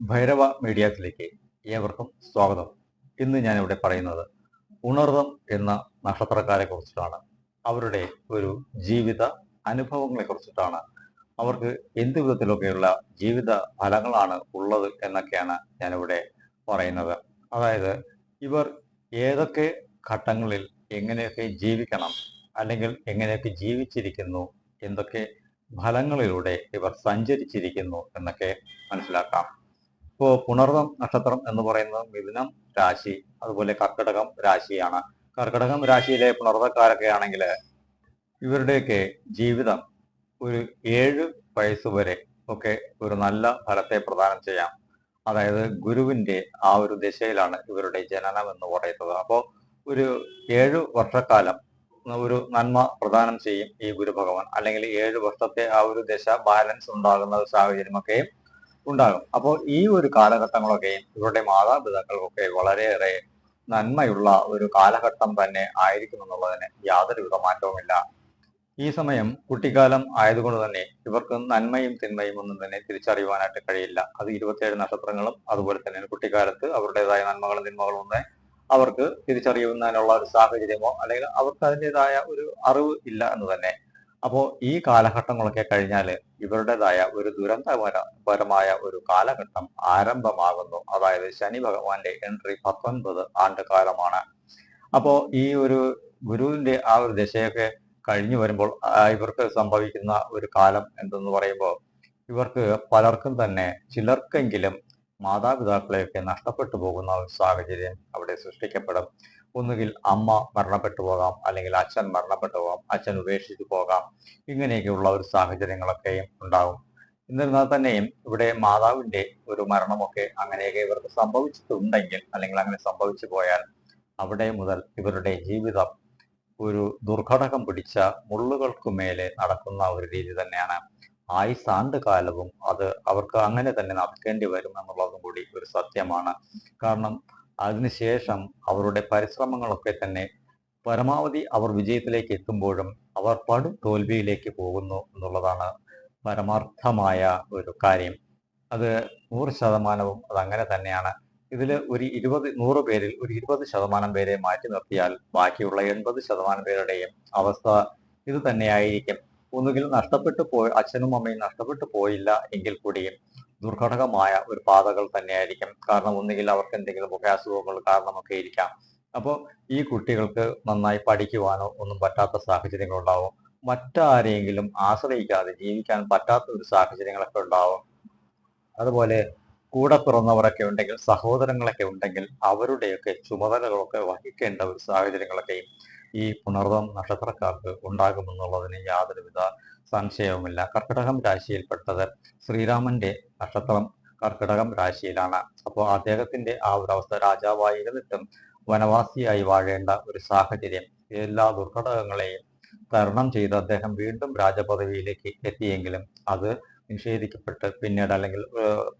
ഭൈരവ മീഡിയാസിലേക്ക് ഏവർക്കും സ്വാഗതം. ഇന്ന് ഞാനിവിടെ പറയുന്നത് ഉണർവം എന്ന നക്ഷത്രക്കാരെ കുറിച്ചിട്ടാണ് അവരുടെ ഒരു ജീവിത അനുഭവങ്ങളെ കുറിച്ചിട്ടാണ് അവർക്ക് എന്ത് വിധത്തിലൊക്കെയുള്ള ജീവിത ഫലങ്ങളാണ് ഉള്ളത് എന്നൊക്കെയാണ് ഞാനിവിടെ പറയുന്നത്. അതായത് ഇവർ ഏതൊക്കെ ഘട്ടങ്ങളിൽ എങ്ങനെയൊക്കെ ജീവിക്കണം അല്ലെങ്കിൽ എങ്ങനെയൊക്കെ ജീവിച്ചിരിക്കുന്നു എന്തൊക്കെ ഫലങ്ങളിലൂടെ ഇവർ സഞ്ചരിച്ചിരിക്കുന്നു എന്നൊക്കെ മനസ്സിലാക്കാം. ഇപ്പോൾ പുണർദം നക്ഷത്രം എന്ന് പറയുന്നത് മിഥുനം രാശി അതുപോലെ കർക്കിടകം രാശിയാണ്. കർക്കിടകം രാശിയിലെ പുണർദക്കാരൊക്കെ ആണെങ്കിൽ ഇവരുടെയൊക്കെ ജീവിതം ഒരു ഏഴ് വയസ്സ് വരെ ഒക്കെ ഒരു നല്ല ഫലത്തെ പ്രദാനം ചെയ്യാം. അതായത് ഗുരുവിന്റെ ആ ഒരു ദിശയിലാണ് ഇവരുടെ ജനനം എന്ന് പറയുന്നത്. അപ്പോൾ ഒരു ഏഴ് വർഷക്കാലം ഒരു നന്മ പ്രദാനം ചെയ്യും ഈ ഗുരു ഭഗവാൻ അല്ലെങ്കിൽ ഏഴ് വർഷത്തെ ആ ഒരു ദശ ബാലൻസ് ഉണ്ടാകുന്ന സാഹചര്യമൊക്കെയും സാഹചര്യമൊക്കെ ഉണ്ടാകും. അപ്പോൾ ഈ ഒരു കാലഘട്ടങ്ങളൊക്കെയും ഇവരുടെ മാതാപിതാക്കൾക്കൊക്കെ വളരെയേറെ നന്മയുള്ള ഒരു കാലഘട്ടം തന്നെ ആയിരിക്കും എന്നുള്ളതിന് യാതൊരുവിധ മാറ്റവുമില്ല. ഈ സമയം കുട്ടിക്കാലം ആയതുകൊണ്ട് തന്നെ ഇവർക്ക് നന്മയും തിന്മയും ഒന്നും തന്നെ തിരിച്ചറിയുവാനായിട്ട് കഴിയില്ല. അത് ഇരുപത്തിയേഴ് നക്ഷത്രങ്ങളും അതുപോലെ തന്നെ കുട്ടിക്കാലത്ത് അവരുടേതായ നന്മകളും തിന്മകളും ഒന്നും അവർക്ക് തിരിച്ചറിയുന്നതിനുള്ള ഒരു സാഹചര്യമോ അല്ലെങ്കിൽ അവർക്ക് അതിന്റെതായ ഒരു അറിവ് ഇല്ല എന്ന് തന്നെ അപ്പോൾ ഈ കാലഘട്ടങ്ങളൊക്കെ കഴിഞ്ഞാൽ ഇവരുടേതായ ഒരു ദുരന്തപരമായ ഒരു കാലഘട്ടം ആരംഭമാകുന്നു. അതായത് ശനി ഭഗവാന്റെ എൻട്രി പത്തൊൻപത് ആണ്ട് കാലമാണ് അപ്പോൾ ഈ ഒരു ഗുരുവിന്റെ ആ ഒരു ദശയൊക്കെ കഴിഞ്ഞു വരുമ്പോൾ ഇവർക്ക് സംഭവിക്കുന്ന ഒരു കാലം എന്തെന്ന് പറയുമ്പോൾ ഇവർക്ക് പലർക്കും തന്നെ ചിലർക്കെങ്കിലും മാതാപിതാക്കളെയൊക്കെ നഷ്ടപ്പെട്ടു പോകുന്ന ഒരു സാഹചര്യം അവിടെ സൃഷ്ടിക്കപ്പെടും. ഒന്നുകിൽ അമ്മ മരണപ്പെട്ടു പോകാം അല്ലെങ്കിൽ അച്ഛൻ മരണപ്പെട്ടു പോകാം അച്ഛൻ ഉപേക്ഷിച്ചു പോകാം ഇങ്ങനെയൊക്കെയുള്ള ഒരു സാഹചര്യങ്ങളൊക്കെയും ഉണ്ടാകും. എന്നിരുന്നാൽ തന്നെയും ഇവിടെ മാതാവിന്റെ ഒരു മരണമൊക്കെ അങ്ങനെയൊക്കെ ഇവർക്ക് സംഭവിച്ചിട്ടുണ്ടെങ്കിൽ അല്ലെങ്കിൽ അങ്ങനെ സംഭവിച്ചു പോയാൽ അവിടെ മുതൽ ഇവരുടെ ജീവിതം ഒരു ദുർഘടകം പിടിച്ച മുള്ളുകൾക്ക് മേലെ നടക്കുന്ന ഒരു രീതി തന്നെയാണ്. ആയുസാണ്ട് കാലവും അത് അവർക്ക് അങ്ങനെ തന്നെ നടക്കേണ്ടി വരും എന്നുള്ളതും കൂടി ഒരു സത്യമാണ്. കാരണം അതിനുശേഷം അവരുടെ പരിശ്രമങ്ങളൊക്കെ തന്നെ പരമാവധി അവർ വിജയത്തിലേക്ക് എത്തുമ്പോഴും അവർ പടു തോൽവിയിലേക്ക് പോകുന്നു എന്നുള്ളതാണ് പരമാർത്ഥമായ ഒരു കാര്യം. അത് നൂറ് ശതമാനവും അതങ്ങനെ തന്നെയാണ്. ഇതിൽ ഒരു ഇരുപത് നൂറ് പേരിൽ ഒരു ഇരുപത് ശതമാനം പേരെ മാറ്റി നിർത്തിയാൽ ബാക്കിയുള്ള എൺപത് ശതമാനം പേരുടെയും അവസ്ഥ ഇത് തന്നെയായിരിക്കും. ഒന്നുകിൽ നഷ്ടപ്പെട്ടു പോയി അച്ഛനും അമ്മയും നഷ്ടപ്പെട്ടു പോയില്ല എങ്കിൽ കൂടിയും ദുർഘടകമായ ഒരു പാതകൾ തന്നെയായിരിക്കും. കാരണം ഒന്നുകിൽ അവർക്ക് എന്തെങ്കിലും അസുഖങ്ങൾ കാരണമൊക്കെ ഇരിക്കാം. അപ്പോൾ ഈ കുട്ടികൾക്ക് നന്നായി പഠിക്കുവാനോ ഒന്നും പറ്റാത്ത സാഹചര്യങ്ങൾ ഉണ്ടാവും. മറ്റാരെങ്കിലും ആശ്രയിക്കാതെ ജീവിക്കാൻ പറ്റാത്ത ഒരു സാഹചര്യങ്ങളൊക്കെ ഉണ്ടാവും. അതുപോലെ കൂടെ പിറന്നവരൊക്കെ ഉണ്ടെങ്കിൽ സഹോദരങ്ങളൊക്കെ ഉണ്ടെങ്കിൽ അവരുടെയൊക്കെ ചുമതലകളൊക്കെ വഹിക്കേണ്ട ഒരു സാഹചര്യങ്ങളൊക്കെയും ഈ പുണർദം നക്ഷത്രക്കാർക്ക് ഉണ്ടാകുമെന്നുള്ളതിന് യാതൊരുവിധ സംശയവുമില്ല. കർക്കിടകം രാശിയിൽപ്പെട്ടത് ശ്രീരാമന്റെ നക്ഷത്രം കർക്കിടകം രാശിയിലാണ്. അപ്പോൾ അദ്ദേഹത്തിന്റെ ആ ഒരു അവസ്ഥ രാജാവായിരുന്നിട്ടും വനവാസിയായി വാഴേണ്ട ഒരു സാഹചര്യം എല്ലാ ദുർഘടകങ്ങളെയും തരണം ചെയ്ത് അദ്ദേഹം വീണ്ടും രാജപദവിയിലേക്ക് എത്തിയെങ്കിലും അത് നിഷേധിക്കപ്പെട്ട് പിന്നീട് അല്ലെങ്കിൽ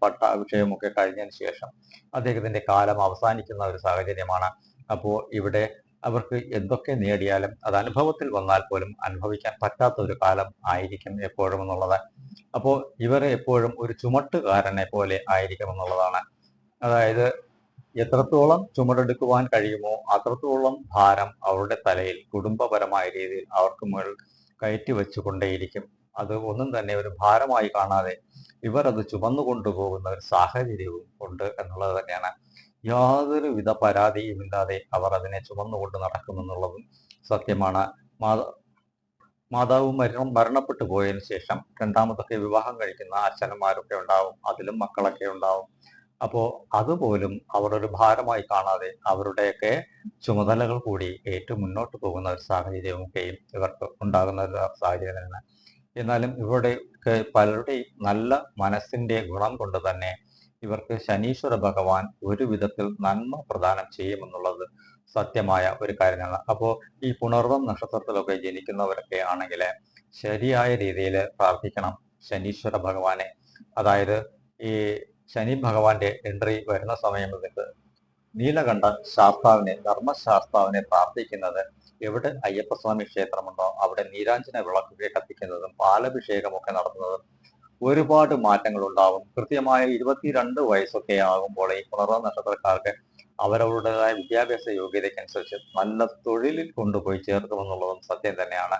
പട്ട പട്ടാഭിഷേകമൊക്കെ കഴിഞ്ഞതിന് ശേഷം അദ്ദേഹത്തിന്റെ കാലം അവസാനിക്കുന്ന ഒരു സാഹചര്യമാണ്. അപ്പോൾ ഇവിടെ അവർക്ക് എന്തൊക്കെ നേടിയാലും അത് അനുഭവത്തിൽ വന്നാൽ പോലും അനുഭവിക്കാൻ പറ്റാത്ത ഒരു കാലം ആയിരിക്കും എപ്പോഴും എന്നുള്ളത്. അപ്പോൾ ഇവരെ എപ്പോഴും ഒരു ചുമട്ടുകാരനെ പോലെ ആയിരിക്കും എന്നുള്ളതാണ്. അതായത് എത്രത്തോളം ചുമടെടുക്കുവാൻ കഴിയുമോ അത്രത്തോളം ഭാരം അവരുടെ തലയിൽ കുടുംബപരമായ രീതിയിൽ അവർക്ക് മുകളിൽ കയറ്റി വെച്ചുകൊണ്ടേയിരിക്കും. അത് ഒന്നും തന്നെ ഒരു ഭാരമായി കാണാതെ ഇവർ അത് ചുമന്നു കൊണ്ടുപോകുന്ന ഒരു സാഹചര്യവും ഉണ്ട് എന്നുള്ളത് തന്നെയാണ്. യാതൊരു വിധ പരാതിയുമില്ലാതെ അവർ അതിനെ ചുമന്നുകൊണ്ട് നടക്കുമെന്നുള്ളതും സത്യമാണ്. മാതാ മാതാവ് മരണം മരണപ്പെട്ടു പോയതിന് ശേഷം രണ്ടാമതൊക്കെ വിവാഹം കഴിക്കുന്ന അച്ഛനന്മാരൊക്കെ ഉണ്ടാവും അതിലും മക്കളൊക്കെ ഉണ്ടാവും. അപ്പോൾ അതുപോലും അവർ ഒരു ഭാരമായി കാണാതെ അവരുടെയൊക്കെ ചുമതലകൾ കൂടി ഏറ്റു മുന്നോട്ട് പോകുന്ന ഒരു സാഹചര്യമൊക്കെയും ഇവർക്ക് ഉണ്ടാകുന്ന ഒരു സാഹചര്യം തന്നെയാണ് എന്നാലും ഇവരുടെ പലരുടെയും നല്ല മനസ്സിന്റെ ഗുണം കൊണ്ട് തന്നെ ഇവർക്ക് ശനീശ്വര ഭഗവാൻ ഒരു വിധത്തിൽ നന്മ പ്രദാനം ചെയ്യുമെന്നുള്ളത് സത്യമായ ഒരു കാര്യമാണ്. അപ്പോൾ ഈ പുണർവം നക്ഷത്രത്തിലൊക്കെ ജനിക്കുന്നവരൊക്കെ ആണെങ്കിൽ ശരിയായ രീതിയിൽ പ്രാർത്ഥിക്കണം ശനീശ്വര ഭഗവാനെ. അതായത് ഈ ശനി ഭഗവാന്റെ എൻട്രി വരുന്ന സമയം നീലകണ്ഠ ശാസ്താവിനെ ധർമ്മശാസ്താവിനെ പ്രാർത്ഥിക്കുന്നത് എവിടെ അയ്യപ്പസ്വാമി ക്ഷേത്രമുണ്ടോ അവിടെ നീരാഞ്ജന വിളക്കൊക്കെ കത്തിക്കുന്നതും പാലഭിഷേകമൊക്കെ നടത്തുന്നതും ഒരുപാട് മാറ്റങ്ങൾ ഉണ്ടാവും കൃത്യമായ ഇരുപത്തിരണ്ട് വയസ്സൊക്കെ ആകുമ്പോൾ ഈ പുണർവ നക്ഷത്രക്കാർക്ക് അവരവരുടേതായ വിദ്യാഭ്യാസ യോഗ്യതയ്ക്കനുസരിച്ച് നല്ല തൊഴിലിൽ കൊണ്ടുപോയി ചേർക്കുമെന്നുള്ളതും സത്യം തന്നെയാണ്.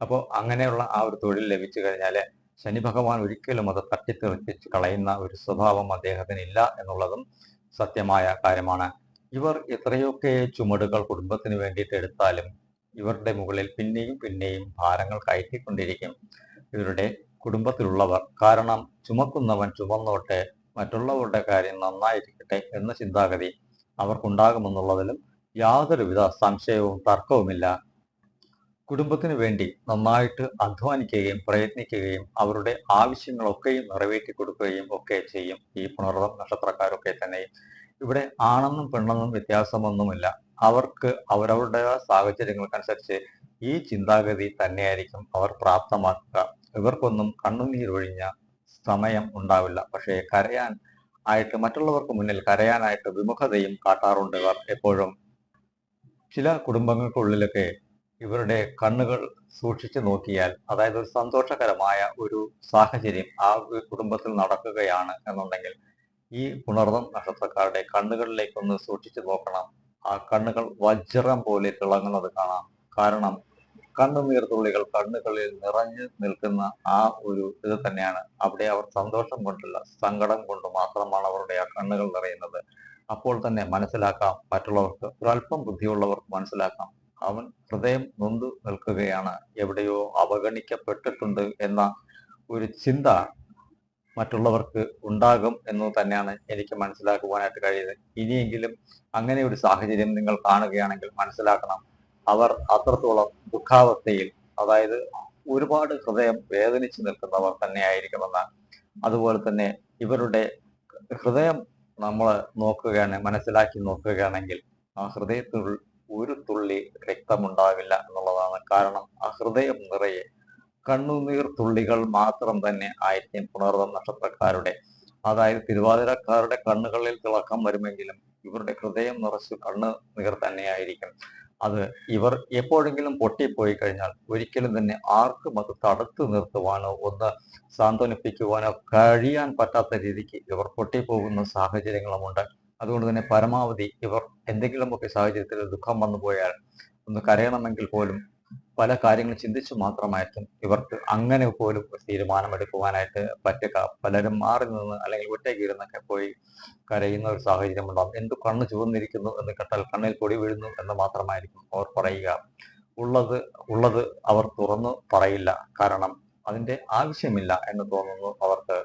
അപ്പോൾ അങ്ങനെയുള്ള ആ ഒരു തൊഴിൽ ലഭിച്ചു കഴിഞ്ഞാൽ ശനി ഭഗവാൻ ഒരിക്കലും അത് തട്ടിത്തെറിപ്പിച്ച് കളയുന്ന ഒരു സ്വഭാവം അദ്ദേഹത്തിന് ഇല്ല എന്നുള്ളതും സത്യമായ കാര്യമാണ്. ഇവർ എത്രയൊക്കെ ചുമടുകൾ കുടുംബത്തിന് വേണ്ടിയിട്ട് എടുത്താലും ഇവരുടെ മുകളിൽ പിന്നെയും പിന്നെയും ഭാരങ്ങൾ കയറ്റിക്കൊണ്ടിരിക്കും. ഇവരുടെ കുടുംബത്തിലുള്ളവർ. കാരണം ചുമക്കുന്നവൻ ചുമന്നോട്ടെ മറ്റുള്ളവരുടെ കാര്യം നന്നായിരിക്കട്ടെ എന്ന ചിന്താഗതി അവർക്കുണ്ടാകുമെന്നുള്ളതിലും യാതൊരുവിധ സംശയവും തർക്കവുമില്ല. കുടുംബത്തിന് വേണ്ടി നന്നായിട്ട് അധ്വാനിക്കുകയും പ്രയത്നിക്കുകയും അവരുടെ ആവശ്യങ്ങളൊക്കെയും നിറവേറ്റി കൊടുക്കുകയും ഒക്കെ ചെയ്യും ഈ പുണർവം നക്ഷത്രക്കാരൊക്കെ തന്നെ. ഇവിടെ ആണെന്നും പെണ്ണെന്നും വ്യത്യാസമൊന്നുമില്ല. അവർക്ക് അവരവരുടെ സാഹചര്യങ്ങൾക്കനുസരിച്ച് ഈ ചിന്താഗതി തന്നെയായിരിക്കും അവർ പ്രാപ്തമാക്കുക. ഇവർക്കൊന്നും കണ്ണുനീർ ഒഴിഞ്ഞ സമയം ഉണ്ടാവില്ല. പക്ഷേ കരയാൻ ആയിട്ട് മറ്റുള്ളവർക്ക് മുന്നിൽ കരയാനായിട്ട് വിമുഖതയും കാട്ടാറുണ്ട് ഇവർ എപ്പോഴും. ചില കുടുംബങ്ങൾക്കുള്ളിലൊക്കെ ഇവരുടെ കണ്ണുകൾ സൂക്ഷിച്ചു നോക്കിയാൽ അതായത് ഒരു സന്തോഷകരമായ ഒരു സാഹചര്യം ആ കുടുംബത്തിൽ നടക്കുകയാണ് എന്നുണ്ടെങ്കിൽ ഈ പുണർന്നം നക്ഷത്രക്കാരുടെ കണ്ണുകളിലേക്കൊന്ന് സൂക്ഷിച്ചു നോക്കണം. ആ കണ്ണുകൾ വജ്രം പോലെ തിളങ്ങുന്നത് കാണാം. കാരണം കണ്ണുനീർ തുള്ളികൾ കണ്ണുകളിൽ നിറഞ്ഞു നിൽക്കുന്ന ആ ഒരു ഇത് തന്നെയാണ്. അവിടെ അവർ സന്തോഷം കൊണ്ടല്ല സങ്കടം കൊണ്ട് മാത്രമാണ് അവരുടെ ആ കണ്ണുകൾ നിറയുന്നത്. അപ്പോൾ തന്നെ മനസ്സിലാക്കാം മറ്റുള്ളവർക്ക്. ഒരല്പം ബുദ്ധിയുള്ളവർക്ക് മനസ്സിലാക്കാം. അവൻ ഹൃദയം നൊന്തു നിൽക്കുകയാണ്. എവിടെയോ അവഗണിക്കപ്പെട്ടിട്ടുണ്ട് എന്ന ഒരു ചിന്ത മറ്റുള്ളവർക്ക് ഉണ്ടാകും എന്ന് തന്നെയാണ് എനിക്ക് മനസ്സിലാക്കുവാനായിട്ട് കഴിയുന്നത്. ഇനിയെങ്കിലും അങ്ങനെ ഒരു സാഹചര്യം നിങ്ങൾ കാണുകയാണെങ്കിൽ മനസ്സിലാക്കണം. അവർ അത്രത്തോളം ദുഃഖാവസ്ഥയിൽ അതായത് ഒരുപാട് ഹൃദയം വേദനിച്ചു നിൽക്കുന്നവർ തന്നെ ആയിരിക്കുമെന്ന് അതുപോലെ തന്നെ ഇവരുടെ ഹൃദയം നമ്മൾ നോക്കുകയാണ് മനസ്സിലാക്കി നോക്കുകയാണെങ്കിൽ ആ ഹൃദയത്തിൽ ഒരു തുള്ളി രക്തമുണ്ടാവില്ല എന്നുള്ളതാണ് കാരണം. ആ ഹൃദയം നിറയെ കണ്ണുനീർ തുള്ളികൾ മാത്രം തന്നെ ആയിരിക്കും പുണർവ നക്ഷത്രക്കാരുടെ അതായത് തിരുവാതിരക്കാരുടെ കണ്ണുകളിൽ തിളക്കം വരുമെങ്കിലും ഇവരുടെ ഹൃദയം നിറച്ച് കണ്ണ് നീർ തന്നെയായിരിക്കും. അത് ഇവർ എപ്പോഴെങ്കിലും പൊട്ടിപ്പോയി കഴിഞ്ഞാൽ ഒരിക്കലും തന്നെ ആർക്കും അത് തടുത്തു നിർത്തുവാനോ ഒന്ന് സാന്ത്വനിപ്പിക്കുവാനോ കഴിയാൻ പറ്റാത്ത രീതിക്ക് ഇവർ പൊട്ടിപ്പോകുന്ന സാഹചര്യങ്ങളുമുണ്ട്. അതുകൊണ്ട് തന്നെ പരമാവധി ഇവർ എന്തെങ്കിലുമൊക്കെ സാഹചര്യത്തിൽ ദുഃഖം വന്നു പോയാൽ ഒന്ന് കരയണമെങ്കിൽ പോലും പല കാര്യങ്ങൾ ചിന്തിച്ചു മാത്രമായിരിക്കും ഇവർക്ക് അങ്ങനെ പോലും ഒരു തീരുമാനമെടുക്കുവാനായിട്ട് പറ്റുക. പലരും മാറി നിന്ന് അല്ലെങ്കിൽ ഒറ്റയ്ക്ക് ഇരുന്നൊക്കെ പോയി കരയുന്ന ഒരു സാഹചര്യം ഉണ്ടാകും എന്തു കണ്ണ് ചുവന്നിരിക്കുന്നു എന്ന് കേട്ടാൽ കണ്ണിൽ പൊടി വീഴുന്നു എന്ന് മാത്രമായിരിക്കും അവർ പറയുക. ഉള്ളത് ഉള്ളത് അവർ തുറന്നു പറയില്ല. കാരണം അതിന്റെ ആവശ്യമില്ല എന്ന് തോന്നുന്നു അവർക്ക്.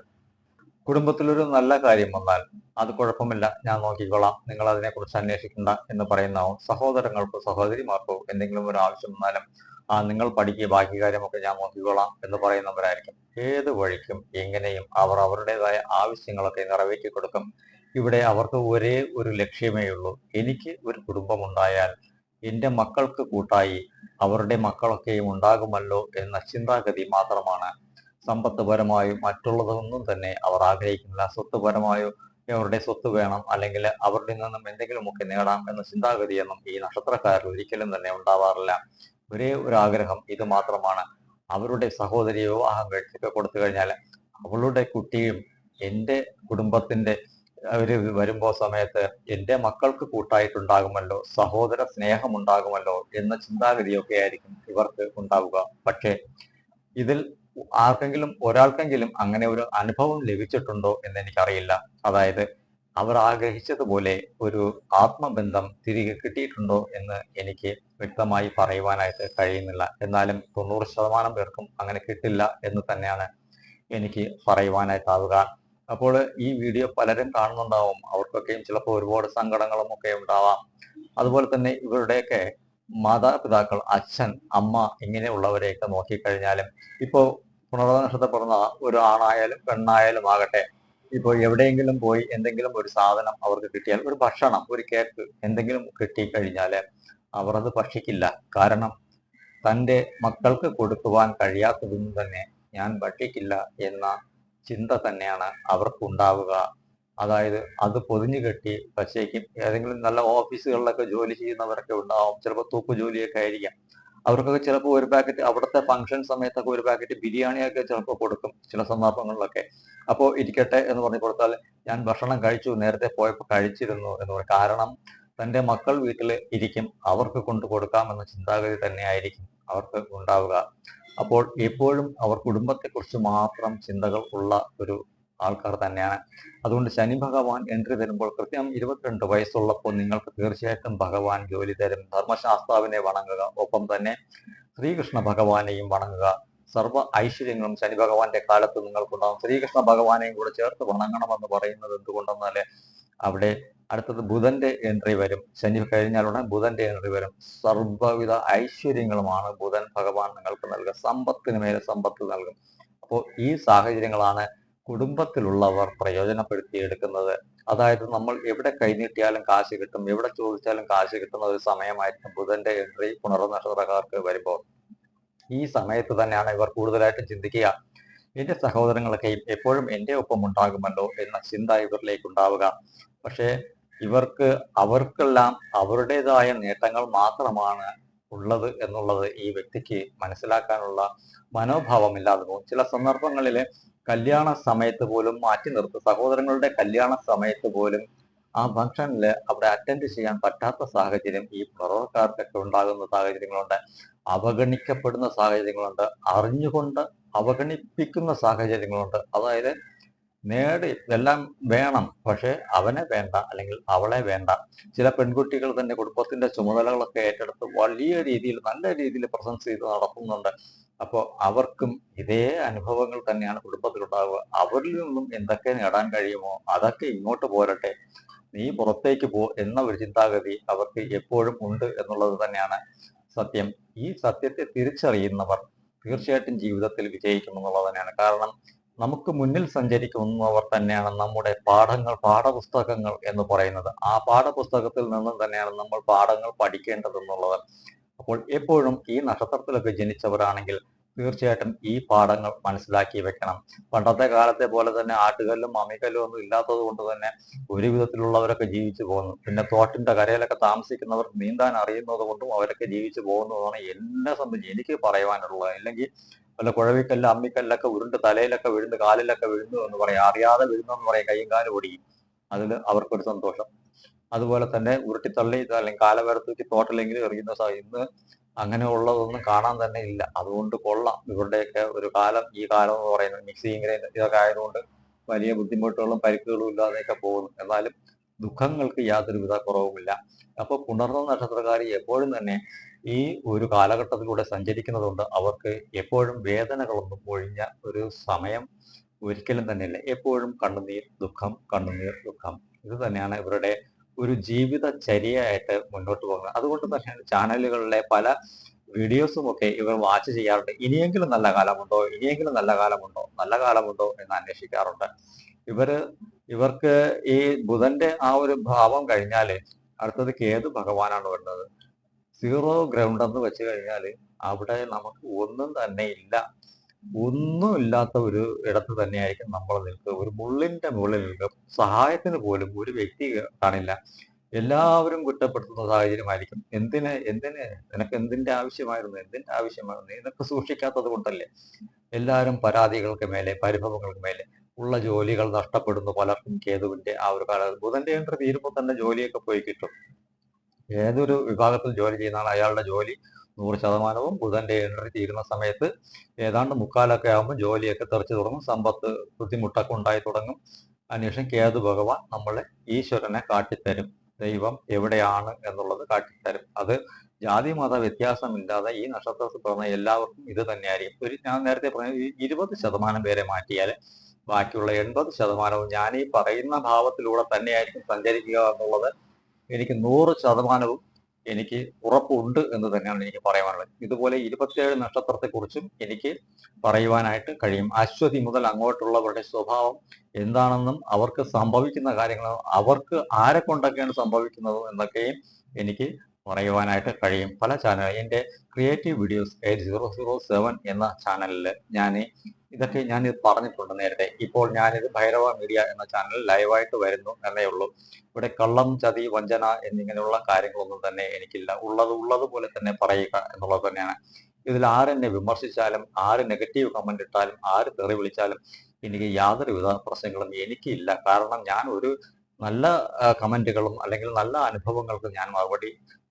കുടുംബത്തിലൊരു നല്ല കാര്യം വന്നാൽ അത് കുഴപ്പമില്ല. ഞാൻ നോക്കിക്കോളാം. നിങ്ങൾ അതിനെക്കുറിച്ച് അന്വേഷിക്കണ്ട എന്ന് പറയുന്ന സഹോദരങ്ങൾക്കോ സഹോദരിമാർക്കോ എന്തെങ്കിലും ഒരു ആവശ്യം വന്നാലും ആ നിങ്ങൾ പഠിക്കുക ബാക്കി കാര്യമൊക്കെ ഞാൻ നോക്കിക്കോളാം എന്ന് പറയുന്നവരായിരിക്കും. ഏത് വഴിക്കും എങ്ങനെയും അവർ അവരുടേതായ ആവശ്യങ്ങളൊക്കെ നിറവേറ്റി കൊടുക്കും. ഇവിടെ അവർക്ക് ഒരേ ഒരു ലക്ഷ്യമേ ഉള്ളൂ. എനിക്ക് ഒരു കുടുംബമുണ്ടായാൽ എന്റെ മക്കൾക്ക് കൂട്ടായി അവരുടെ മക്കളൊക്കെയും ഉണ്ടാകുമല്ലോ എന്ന ചിന്താഗതി മാത്രമാണ്. സമ്പത്തുപരമായും മറ്റുള്ളതൊന്നും തന്നെ അവർ ആഗ്രഹിക്കുന്നില്ല. സ്വത്തുപരമായോ അവരുടെ സ്വത്ത് വേണം അല്ലെങ്കിൽ അവരുടെ നിന്നും എന്തെങ്കിലുമൊക്കെ നേടാം എന്ന ചിന്താഗതിയൊന്നും ഈ നക്ഷത്രക്കാരിൽ ഒരിക്കലും തന്നെ ഉണ്ടാവാറില്ല. ഒരേ ഒരു ആഗ്രഹം ഇത് മാത്രമാണ്. അവരുടെ സഹോദരി വിവാഹം കഴിച്ചൊക്കെ കൊടുത്തു കഴിഞ്ഞാൽ അവളുടെ കുട്ടിയും എന്റെ കുടുംബത്തിന്റെ അവർ വരുമ്പോൾ സമയത്ത് എന്റെ മക്കൾക്ക് കൂട്ടായിട്ടുണ്ടാകുമല്ലോ സഹോദര സ്നേഹമുണ്ടാകുമല്ലോ എന്ന ചിന്താഗതിയൊക്കെ ആയിരിക്കും ഇവർക്ക് ഉണ്ടാവുക. പക്ഷേ ഇതിൽ ആർക്കെങ്കിലും ഒരാൾക്കെങ്കിലും അങ്ങനെ ഒരു അനുഭവം ലഭിച്ചിട്ടുണ്ടോ എന്ന് എനിക്കറിയില്ല. അതായത് അവർ ആഗ്രഹിച്ചതുപോലെ ഒരു ആത്മബന്ധം തിരികെ കിട്ടിയിട്ടുണ്ടോ എന്ന് എനിക്ക് വ്യക്തമായി പറയുവാനായിട്ട് കഴിയുന്നില്ല. എന്നാലും തൊണ്ണൂറ് ശതമാനം പേർക്കും അങ്ങനെ കിട്ടില്ല എന്ന് തന്നെയാണ് എനിക്ക് പറയുവാനായിട്ടാവുക. അപ്പോൾ ഈ വീഡിയോ പലരും കാണുന്നുണ്ടാവും. അവർക്കൊക്കെയും ചിലപ്പോൾ ഒരുപാട് സങ്കടങ്ങളും ഒക്കെ ഉണ്ടാവാം. അതുപോലെ തന്നെ ഇവരുടെയൊക്കെ മാതാപിതാക്കൾ അച്ഛൻ അമ്മ ഇങ്ങനെയുള്ളവരെയൊക്കെ നോക്കിക്കഴിഞ്ഞാലും ഇപ്പോൾ നക്ഷത്രപ്പെടുന്ന ഒരു ആണായാലും പെണ്ണായാലും ആകട്ടെ ഇപ്പോൾ എവിടെയെങ്കിലും പോയി എന്തെങ്കിലും ഒരു സാധനം അവർക്ക് കിട്ടിയാൽ ഒരു ഭക്ഷണം ഒരു കേക്ക് എന്തെങ്കിലും കിട്ടി കഴിഞ്ഞാൽ അവർ അത് ഭക്ഷിക്കില്ല. കാരണം തന്റെ മക്കൾക്ക് കൊടുക്കുവാൻ കഴിയാത്തതൊന്നും തന്നെ ഞാൻ ഭക്ഷിക്കില്ല എന്ന ചിന്ത തന്നെയാണ് അവർക്കുണ്ടാവുക. അതായത് അത് പൊതിഞ്ഞു കെട്ടി പക്ഷേക്കും ഏതെങ്കിലും നല്ല ഓഫീസുകളിലൊക്കെ ജോലി ചെയ്യുന്നവരൊക്കെ ഉണ്ടാവും. ചിലപ്പോൾ തൂപ്പ് ജോലിയൊക്കെ ആയിരിക്കാം. അവർക്കൊക്കെ ചിലപ്പോൾ ഒരു പാക്കറ്റ് അവിടുത്തെ ഫംഗ്ഷൻ സമയത്തൊക്കെ ഒരു പാക്കറ്റ് ബിരിയാണിയൊക്കെ ചിലപ്പോൾ കൊടുക്കും ചില സന്ദർഭങ്ങളിലൊക്കെ. അപ്പോൾ ഇരിക്കട്ടെ എന്ന് പറഞ്ഞു കൊടുത്താൽ ഞാൻ ഭക്ഷണം കഴിച്ചു നേരത്തെ പോയപ്പോൾ കഴിച്ചിരുന്നു എന്ന് പറയും കാരണം തന്റെ മക്കൾ വീട്ടിൽ ഇരിക്കും അവർക്ക് കൊണ്ടു കൊടുക്കാമെന്ന ചിന്താഗതി തന്നെയായിരിക്കും അവർക്ക് ഉണ്ടാവുക. അപ്പോൾ എപ്പോഴും അവർ കുടുംബത്തെക്കുറിച്ച് മാത്രം ചിന്തകൾ ഉള്ള ഒരു ആൾക്കാർ തന്നെയാണ്. അതുകൊണ്ട് ശനി ഭഗവാൻ എൻട്രി തരുമ്പോൾ കൃത്യം ഇരുപത്തിരണ്ട് വയസ്സുള്ളപ്പോൾ നിങ്ങൾക്ക് തീർച്ചയായിട്ടും ഭഗവാൻ ജോലി തരും. ധർമ്മശാസ്താവിനെ വണങ്ങുക. ഒപ്പം തന്നെ ശ്രീകൃഷ്ണ ഭഗവാനെയും വണങ്ങുക. സർവ ഐശ്വര്യങ്ങളും ശനി ഭഗവാന്റെ കാലത്ത് നിങ്ങൾക്കുണ്ടാകും. ശ്രീകൃഷ്ണ ഭഗവാനെയും കൂടെ ചേർത്ത് വണങ്ങണമെന്ന് പറയുന്നത് എന്തുകൊണ്ടെന്നാൽ അവിടെ അടുത്തത് ബുധന്റെ എൻട്രി വരും. ശനി കഴിഞ്ഞാൽ ഉടനെ ബുധന്റെ എൻട്രി വരും. സർവവിധ ഐശ്വര്യങ്ങളുമാണ് ബുധൻ ഭഗവാൻ നിങ്ങൾക്ക് നൽകുക. സമ്പത്തിന് മേലെ സമ്പത്ത് നൽകും. അപ്പോൾ ഈ സാഹചര്യങ്ങളാണ് കുടുംബത്തിലുള്ളവർ പ്രയോജനപ്പെടുത്തിയെടുക്കുന്നത്. അതായത് നമ്മൾ എവിടെ കൈനീട്ടിയാലും കാശ് കിട്ടും എവിടെ ചോദിച്ചാലും കാശ് കിട്ടുന്ന ഒരു സമയമായിരിക്കും ബുധന്റെ എൻട്രി പുനർനക്ഷത്രക്കാർക്ക് വരുമ്പോൾ. ഈ സമയത്ത് തന്നെയാണ് ഇവർ കൂടുതലായിട്ടും ചിന്തിക്കുക എന്റെ സഹോദരങ്ങളൊക്കെയും എപ്പോഴും എന്റെ ഒപ്പം ഉണ്ടാകുമല്ലോ എന്ന ചിന്ത ഇവരിലേക്ക് ഉണ്ടാവുക. പക്ഷേ ഇവർക്ക് അവർക്കെല്ലാം അവരുടേതായ നേട്ടങ്ങൾ മാത്രമാണ് ഉള്ളത് എന്നുള്ളത് ഈ വ്യക്തിക്ക് മനസ്സിലാക്കാനുള്ള മനോഭാവമില്ലാതെ പോകും. ചില സന്ദർഭങ്ങളിൽ കല്യാണ സമയത്ത് പോലും മാറ്റി നിർത്തും. സഹോദരങ്ങളുടെ കല്യാണ സമയത്ത് പോലും ആ ഫംഗ്ഷനിൽ അവിടെ അറ്റൻഡ് ചെയ്യാൻ പറ്റാത്ത സാഹചര്യം ഈ പുറവക്കാർക്കൊക്കെ ഉണ്ടാകുന്ന സാഹചര്യങ്ങളുണ്ട് അവഗണിക്കപ്പെടുന്ന സാഹചര്യങ്ങളുണ്ട് അറിഞ്ഞുകൊണ്ട് അവഗണിപ്പിക്കുന്ന സാഹചര്യങ്ങളുണ്ട്. അതായത് നേടി എല്ലാം വേണം പക്ഷേ അവനെ വേണ്ട അല്ലെങ്കിൽ അവളെ വേണ്ട. ചില പെൺകുട്ടികൾ തന്നെ കുടുംബത്തിന്റെ ചുമതലകളൊക്കെ ഏറ്റെടുത്ത് വലിയ രീതിയിൽ നല്ല രീതിയിൽ പ്രസൻസ് ചെയ്ത് നടത്തുന്നുണ്ട്. അപ്പോൾ അവർക്കും ഇതേ അനുഭവങ്ങൾ തന്നെയാണ് കുടുംബത്തിലുണ്ടാവുക. അവരിൽ നിന്നും എന്തൊക്കെ നേടാൻ കഴിയുമോ അതൊക്കെ ഇങ്ങോട്ട് പോരട്ടെ. നീ പുറത്തേക്ക് പോ എന്ന ഒരു ചിന്താഗതി അവർക്ക് എപ്പോഴും ഉണ്ട് എന്നുള്ളത് തന്നെയാണ് സത്യം. ഈ സത്യത്തെ തിരിച്ചറിയുന്നവർ തീർച്ചയായിട്ടും ജീവിതത്തിൽ വിജയിക്കും എന്നുള്ളത് തന്നെയാണ്. കാരണം നമുക്ക് മുന്നിൽ സഞ്ചരിക്കുന്നവർ തന്നെയാണ് നമ്മുടെ പാഠങ്ങൾ പാഠപുസ്തകങ്ങൾ എന്ന് പറയുന്നത്. ആ പാഠപുസ്തകത്തിൽ നിന്നും തന്നെയാണ് നമ്മൾ പാഠങ്ങൾ പഠിക്കേണ്ടത് എന്നുള്ളത് അപ്പോൾ എപ്പോഴും ഈ നക്ഷത്രത്തിലൊക്കെ ജനിച്ചവരാണെങ്കിൽ തീർച്ചയായിട്ടും ഈ പാഠങ്ങൾ മനസ്സിലാക്കി വെക്കണം. പണ്ടത്തെ കാലത്തെ പോലെ തന്നെ ആട്ടുകല്ലും അമ്മിക്കല്ലും ഒന്നും ഇല്ലാത്തത് കൊണ്ട് തന്നെ ഒരു വിധത്തിലുള്ളവരൊക്കെ ജീവിച്ചു പോകുന്നു. പിന്നെ തോട്ടിന്റെ കരയിലൊക്കെ താമസിക്കുന്നവർ നീന്താൻ അറിയുന്നത് കൊണ്ടും അവരൊക്കെ ജീവിച്ചു പോകുന്നതാണ് എന്നെ സംബന്ധിച്ച് എനിക്ക് പറയുവാനുള്ളത്. അല്ലെങ്കിൽ വല്ല കുഴവിക്കല്ല് അമ്മിക്കല്ലൊക്കെ ഉരുണ്ട് തലയിലൊക്കെ വീഴുന്നു കാലിലൊക്കെ വീഴുന്നു എന്ന് പറയാം. അറിയാതെ വീഴുന്നു എന്ന് പറയാം. കൈയും കാലും ഓടിയും അതിൽ അവർക്കൊരു സന്തോഷം. അതുപോലെ തന്നെ ഉരുട്ടിത്തള്ളി അല്ലെങ്കിൽ കാലവരത്തൂക്കി തോട്ടിലെങ്കിലും എറിയുന്ന ഇന്ന് അങ്ങനെയുള്ളതൊന്നും കാണാൻ തന്നെ ഇല്ല. അതുകൊണ്ട് കൊള്ളാം. ഇവരുടെയൊക്കെ ഒരു കാലം ഈ കാലം എന്ന് പറയുന്നത് ഗ്രൈൻഡർ ഇതൊക്കെ ആയതുകൊണ്ട് വലിയ ബുദ്ധിമുട്ടുകളും പരിക്കുകളും ഇല്ലാതെയൊക്കെ പോകുന്നു. എന്നാലും ദുഃഖങ്ങൾക്ക് യാതൊരുവിധ കുറവുമില്ല. അപ്പോൾ പുണർന്ന നക്ഷത്രക്കാർ എപ്പോഴും തന്നെ ഈ ഒരു കാലഘട്ടത്തിലൂടെ സഞ്ചരിക്കുന്നതുകൊണ്ട് അവർക്ക് എപ്പോഴും വേദനകളൊന്നും ഒഴിഞ്ഞ ഒരു സമയം ഒരിക്കലും തന്നെയില്ല എപ്പോഴും കണ്ണുനീർ ദുഃഖം കണ്ണുനീർ ദുഃഖം. ഇത് തന്നെയാണ് ഇവരുടെ ഒരു ജീവിത ചര്യയായിട്ട് മുന്നോട്ട് പോകുന്നത്. അതുകൊണ്ട് തന്നെയാണ് ചാനലുകളിലെ പല വീഡിയോസും ഒക്കെ ഇവർ വാച്ച് ചെയ്യാറുണ്ട്. ഇനിയെങ്കിലും നല്ല കാലമുണ്ടോ? ഇനിയെങ്കിലും നല്ല കാലമുണ്ടോ? നല്ല കാലമുണ്ടോ എന്ന് അന്വേഷിക്കാറുണ്ട്. ഇവർ ഇവർക്ക് ഈ ബുധന്റെ ആ ഒരു ഭാവം കഴിഞ്ഞാൽ അടുത്തത് കേതു ഭഗവാനാണ് വരുന്നത്. സീറോ ഗ്രൗണ്ട് എന്ന് വെച്ച് കഴിഞ്ഞാൽ അവിടെ നമുക്ക് ഒന്നും തന്നെ ഇല്ല. ഒന്നും ഇല്ലാത്ത ഒരു ഇടത്ത് തന്നെയായിരിക്കും നമ്മൾ നിൽക്കുക. ഒരു മുള്ളിന്റെ മുകളിൽ നിൽക്കുക സഹായത്തിന് പോലും ഒരു വ്യക്തി കാണില്ല. എല്ലാവരും കുറ്റപ്പെടുത്തുന്ന സാഹചര്യമായിരിക്കും. എന്തിന് എന്തിന് നിനക്ക് എന്തിന്റെ ആവശ്യമായിരുന്നു എന്തിന്റെ ആവശ്യമായിരുന്നു നീ നിനക്ക് സൂക്ഷിക്കാത്തത് കൊണ്ടല്ലേ? എല്ലാവരും പരാതികൾക്ക് മേലെ പരിഭവങ്ങൾക്ക് മേലെ ഉള്ള ജോലികൾ നഷ്ടപ്പെടുന്നു പലർക്കും കേതുവിന്റെ ആ ഒരു കാലത്ത് ബുധന്റെ എൻട്രി തീരുമ്പോൾ തന്നെ ജോലിയൊക്കെ പോയി കിട്ടും. ഏതൊരു വിഭാഗത്തിൽ ജോലി ചെയ്യുന്ന ആൾ അയാളുടെ ജോലി നൂറ് ശതമാനവും ബുധന്റെ എൻട്രി തീരുന്ന സമയത്ത് ഏതാണ്ട് മുക്കാലൊക്കെ ആകുമ്പോൾ ജോലിയൊക്കെ തെറിച്ചു തുടങ്ങും സമ്പത്ത് ബുദ്ധിമുട്ടൊക്കെ ഉണ്ടായി തുടങ്ങും. അതിനുശേഷം കേതു ഭഗവാൻ നമ്മളെ ഈശ്വരനെ കാട്ടിത്തരും. ദൈവം എവിടെയാണ് എന്നുള്ളത് കാട്ടിത്തരും. അത് ജാതി മത വ്യത്യാസമില്ലാതെ ഈ നക്ഷത്രത്തിൽ പറഞ്ഞ എല്ലാവർക്കും ഇത് തന്നെയായിരിക്കും. ഒരു ഞാൻ നേരത്തെ പറഞ്ഞ ഇരുപത് ശതമാനം പേരെ മാറ്റിയാൽ ബാക്കിയുള്ള എൺപത് ശതമാനവും ഞാൻ ഈ പറയുന്ന ഭാവത്തിലൂടെ തന്നെയായിരിക്കും സഞ്ചരിക്കുക എന്നുള്ളത് എനിക്ക് നൂറ് ശതമാനവും എനിക്ക് ഉറപ്പുണ്ട് എന്ന് തന്നെയാണ് എനിക്ക് പറയാനുള്ളത്. ഇതുപോലെ ഇരുപത്തിയേഴ് നക്ഷത്രത്തെക്കുറിച്ചും എനിക്ക് പറയുവാനായിട്ട് കഴിയും. അശ്വതി മുതൽ അങ്ങോട്ടുള്ളവരുടെ സ്വഭാവം എന്താണെന്നും അവർക്ക് സംഭവിക്കുന്ന കാര്യങ്ങളും അവർക്ക് ആരെ കൊണ്ടൊക്കെയാണ് സംഭവിക്കുന്നത് എന്നൊക്കെയും എനിക്ക് പറയുവാനായിട്ട് കഴിയും. പല ചാനൽ എന്റെ creative videos eight zero zero seven എന്ന ചാനലിൽ ഞാൻ ഇതൊക്കെ ഞാൻ ഇത് പറഞ്ഞിട്ടുണ്ട് നേരത്തെ. ഇപ്പോൾ ഞാനിത് ഭൈരവ മീഡിയ എന്ന ചാനൽ ലൈവായിട്ട് വരുന്നു എന്നേ ഉള്ളൂ. ഇവിടെ കള്ളം ചതി വഞ്ചന എന്നിങ്ങനെയുള്ള കാര്യങ്ങളൊന്നും തന്നെ എനിക്കില്ല. ഉള്ളത് ഉള്ളതുപോലെ തന്നെ പറയുക എന്നുള്ളത് തന്നെയാണ്. ഇതിൽ ആരെന്നെ വിമർശിച്ചാലും ആര് നെഗറ്റീവ് കമന്റ് ഇട്ടാലും ആര് തെറി വിളിച്ചാലും എനിക്ക് യാതൊരുവിധ പ്രശ്നങ്ങളും എനിക്കില്ല. കാരണം ഞാൻ ഒരു നല്ല കമന്റുകളും അല്ലെങ്കിൽ നല്ല അനുഭവങ്ങൾക്കും ഞാൻ മറുപടി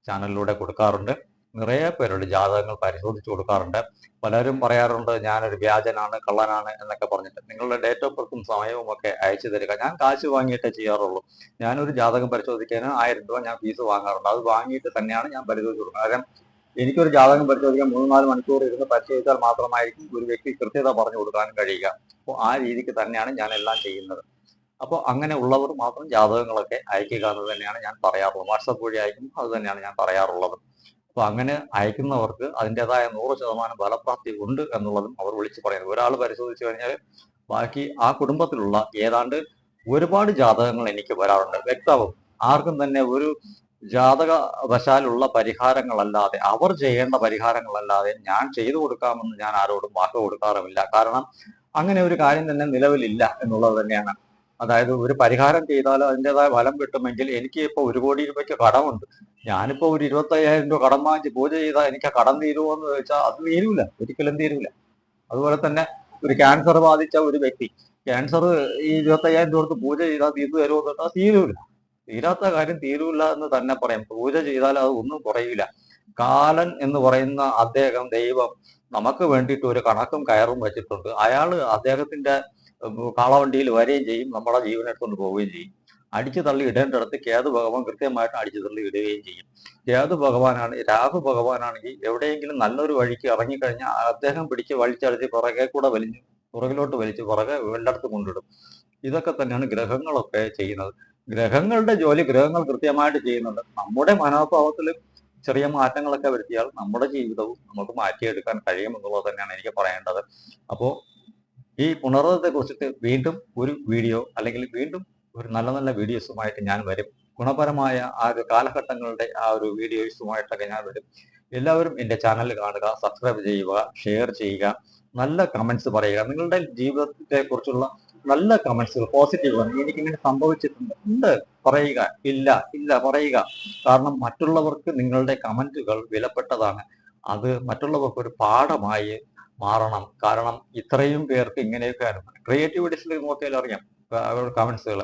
ചാനലിലൂടെ കൊടുക്കാറുണ്ട്. നിറയെ പേരുടെ ജാതകങ്ങൾ പരിശോധിച്ചു കൊടുക്കാറുണ്ട്. പലരും പറയാറുണ്ട് ഞാനൊരു വ്യാജനാണ് കള്ളനാണ് എന്നൊക്കെ പറഞ്ഞിട്ട്. നിങ്ങളുടെ ഡേറ്റ് ഓഫ് ബർത്തും സമയവും ഒക്കെ അയച്ചു തരിക. ഞാൻ കാശ് വാങ്ങിയിട്ടേ ചെയ്യാറുള്ളൂ. ഞാനൊരു ജാതകം പരിശോധിക്കാൻ ആയിരം രൂപ ഞാൻ ഫീസ് വാങ്ങാറുണ്ട്. അത് വാങ്ങിയിട്ട് തന്നെയാണ് ഞാൻ പരിശോധിച്ചു കൊടുക്കുന്നത്. കാരണം എനിക്കൊരു ജാതകം പരിശോധിക്കാൻ മൂന്ന് നാല് മണിക്കൂർ ഇരുന്ന് പരിശോധിച്ചാൽ മാത്രമായിരിക്കും ഒരു വ്യക്തി കൃത്യത പറഞ്ഞു കൊടുക്കാനും കഴിയുക. അപ്പോൾ ആ രീതിക്ക് തന്നെയാണ് ഞാൻ എല്ലാം ചെയ്യുന്നത്. അപ്പോൾ അങ്ങനെ ഉള്ളവർ മാത്രം ജാതകങ്ങളൊക്കെ അയക്കുക എന്ന് തന്നെയാണ് ഞാൻ പറയാറുള്ളത്. വാട്സപ്പ് വഴി അയക്കും അത് തന്നെയാണ് ഞാൻ പറയാറുള്ളത്. അപ്പോൾ അങ്ങനെ അയക്കുന്നവർക്ക് അതിന്റെതായ നൂറ് ശതമാനം ഫലപ്രാപ്തി ഉണ്ട് എന്നുള്ളതും അവർ വിളിച്ചു പറയുന്നത് ഒരാൾ പരിശോധിച്ചു കഴിഞ്ഞാൽ ബാക്കി ആ കുടുംബത്തിലുള്ള ഏതാണ്ട് ഒരുപാട് ജാതകങ്ങൾ എനിക്ക് വരാറുണ്ട്. വ്യക്തവും ആർക്കും തന്നെ ഒരു ജാതക വശാലുള്ള പരിഹാരങ്ങളല്ലാതെ അവർ ചെയ്യേണ്ട പരിഹാരങ്ങളല്ലാതെ ഞാൻ ചെയ്തു കൊടുക്കാമെന്ന് ഞാൻ ആരോടും വാക്ക് കൊടുക്കാറുമില്ല. കാരണം അങ്ങനെ ഒരു കാര്യം തന്നെ നിലവിലില്ല എന്നുള്ളത് തന്നെയാണ്. അതായത് ഒരു പരിഹാരം ചെയ്താൽ അതിന്റെതായ ഫലം കിട്ടുമെങ്കിൽ എനിക്ക് ഇപ്പോൾ ഒരു കോടി രൂപയ്ക്ക് കടമുണ്ട്. ഞാനിപ്പോ ഒരു ഇരുപത്തയ്യായിരം രൂപ കടം വാങ്ങിച്ച് പൂജ ചെയ്താൽ എനിക്ക് ആ കടം തീരുമോ എന്ന് ചോദിച്ചാൽ അത് തീരൂല ഒരിക്കലും തീരൂല. അതുപോലെ തന്നെ ഒരു ക്യാൻസർ ബാധിച്ച ഒരു വ്യക്തി ക്യാൻസർ ഈ ഇരുപത്തയ്യായിരം രൂപ കൊടുത്ത് പൂജ ചെയ്താൽ തീർന്നു തരുമോ എന്ന് ചോദിച്ചാൽ തീരൂല. തീരാത്ത കാര്യം തീരൂല എന്ന് തന്നെ പറയാം. പൂജ ചെയ്താൽ അത് ഒന്നും കുറയില്ല കാലൻ എന്ന് പറയുന്ന അദ്ദേഹം ദൈവം നമുക്ക് വേണ്ടിയിട്ട് ഒരു കണക്കും കയറും വെച്ചിട്ടുണ്ട്. അയാൾ അദ്ദേഹത്തിന്റെ കാളവണ്ടിയിൽ വരികയും ചെയ്യും നമ്മുടെ ജീവനെടുത്തുകൊണ്ട് പോവുകയും ചെയ്യും. അടിച്ചു തള്ളി ഇടേണ്ടിടത്ത് കേതു ഭഗവാൻ കൃത്യമായിട്ട് അടിച്ചു തള്ളി ഇടുകയും ചെയ്യും. കേതു ഭഗവാനാണ് രാഹു ഭഗവാനാണെങ്കിൽ എവിടെയെങ്കിലും നല്ലൊരു വഴിക്ക് ഇറങ്ങിക്കഴിഞ്ഞാൽ അദ്ദേഹം പിടിച്ച് വലിച്ചടിച്ച് പുറകെ കൂടെ വലിഞ്ഞു പുറകിലോട്ട് വലിച്ച് പുറകെ വീണ്ടെടുത്ത് കൊണ്ടിടും. ഇതൊക്കെ തന്നെയാണ് ഗ്രഹങ്ങളൊക്കെ ചെയ്യുന്നത്. ഗ്രഹങ്ങളുടെ ജോലി ഗ്രഹങ്ങൾ കൃത്യമായിട്ട് ചെയ്യുന്നുണ്ട്. നമ്മുടെ മനോഭാവത്തിൽ ചെറിയ മാറ്റങ്ങളൊക്കെ വരുത്തിയാൽ നമ്മുടെ ജീവിതവും നമുക്ക് മാറ്റിയെടുക്കാൻ കഴിയുമെന്നുള്ളത് തന്നെയാണ് എനിക്ക് പറയേണ്ടത്. അപ്പോൾ ഈ പുണർവത്തെ കുറിച്ചിട്ട് വീണ്ടും ഒരു വീഡിയോ അല്ലെങ്കിൽ വീണ്ടും ഒരു നല്ല നല്ല വീഡിയോസുമായിട്ട് ഞാൻ വരും. ഗുണപരമായ ആ ഒരു കാലഘട്ടങ്ങളുടെ ആ ഒരു വീഡിയോസുമായിട്ടൊക്കെ ഞാൻ വരും. എല്ലാവരും എന്റെ ചാനൽ കാണുക സബ്സ്ക്രൈബ് ചെയ്യുക ഷെയർ ചെയ്യുക നല്ല കമൻസ് പറയുക. നിങ്ങളുടെ ജീവിതത്തെ കുറിച്ചുള്ള നല്ല കമൻസുകൾ പോസിറ്റീവ് എനിക്കിങ്ങനെ സംഭവിച്ചിട്ടുണ്ട്. ഉണ്ട്. പറയുക ഇല്ല ഇല്ല പറയുക. കാരണം മറ്റുള്ളവർക്ക് നിങ്ങളുടെ കമന്റുകൾ വിലപ്പെട്ടതാണ്. അത് മറ്റുള്ളവർക്ക് ഒരു പാഠമായി മാറണം. കാരണം ഇത്രയും പേർക്ക് ഇങ്ങനെയൊക്കെ അനുഭവം ക്രിയേറ്റിവിറ്റീസിൽ നോക്കിയാൽ അറിയാം അവരുടെ കമൻസുകൾ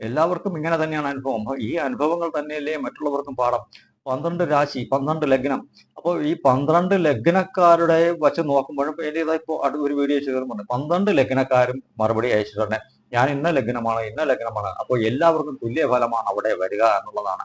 എല്ലാവർക്കും ഇങ്ങനെ തന്നെയാണ് അനുഭവം. ഈ അനുഭവങ്ങൾ തന്നെയല്ലേ മറ്റുള്ളവർക്കും പാഠം. പന്ത്രണ്ട് രാശി പന്ത്രണ്ട് ലഗ്നം. അപ്പോൾ ഈ പന്ത്രണ്ട് ലഗ്നക്കാരുടെ വച്ച് നോക്കുമ്പോഴും എന്റേതായി ഇപ്പോൾ ഒരു വീഡിയോ ചേർന്നുണ്ട് പന്ത്രണ്ട് ലഗ്നക്കാരും മറുപടി അയച്ചിട്ടുണ്ട്. ഞാൻ ഇന്ന ലഗ്നമാണ് ഇന്ന ലഗ്നമാണ്. അപ്പോൾ എല്ലാവർക്കും തുല്യ ഫലമാണ് അവിടെ വരിക എന്നുള്ളതാണ്.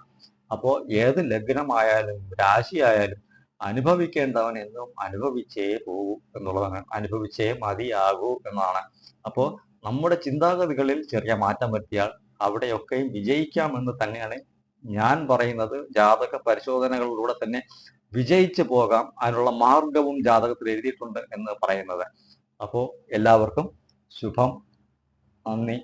അപ്പോൾ ഏത് ലഗ്നമായാലും രാശിയായാലും അനുഭവിക്കേണ്ടവൻ എന്നും അനുഭവിച്ചേ പോകൂ എന്നുള്ളതാണ്. അനുഭവിച്ചേ മതിയാകൂ എന്നാണ്. അപ്പോൾ നമ്മുടെ ചിന്താഗതികളിൽ ചെറിയ മാറ്റം വരുത്തിയാൽ അവിടെയൊക്കെയും വിജയിക്കാമെന്ന് തന്നെയാണ് ഞാൻ പറയുന്നത്. ജാതക പരിശോധനകളിലൂടെ തന്നെ വിജയിച്ചു പോകാം. അതിനുള്ള മാർഗവും ജാതകത്തിൽ എഴുതിയിട്ടുണ്ട് എന്ന് പറയുന്നത്. അപ്പോൾ എല്ലാവർക്കും ശുഭം. നന്ദി.